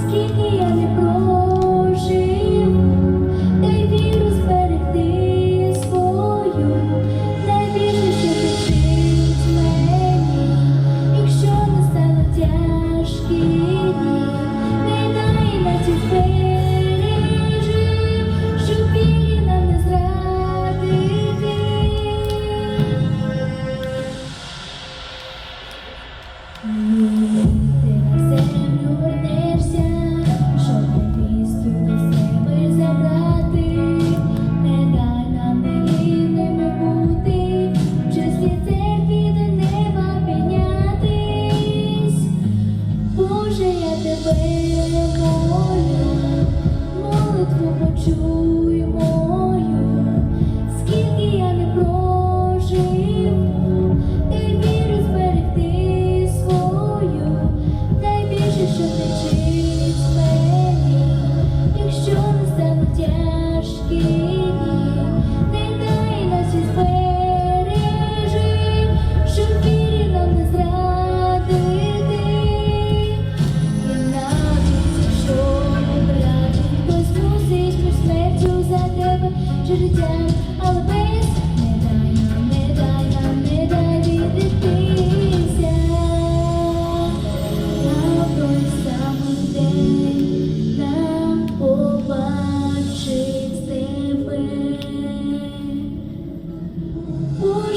скільки я не прожив, дай віру зберегти свою, дай віру, якщо не стало тяжкі не дай на ці збережи, щоб вірі нам не зрадити. Mm-hmm. Чуємо.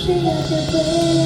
Saya.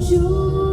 you.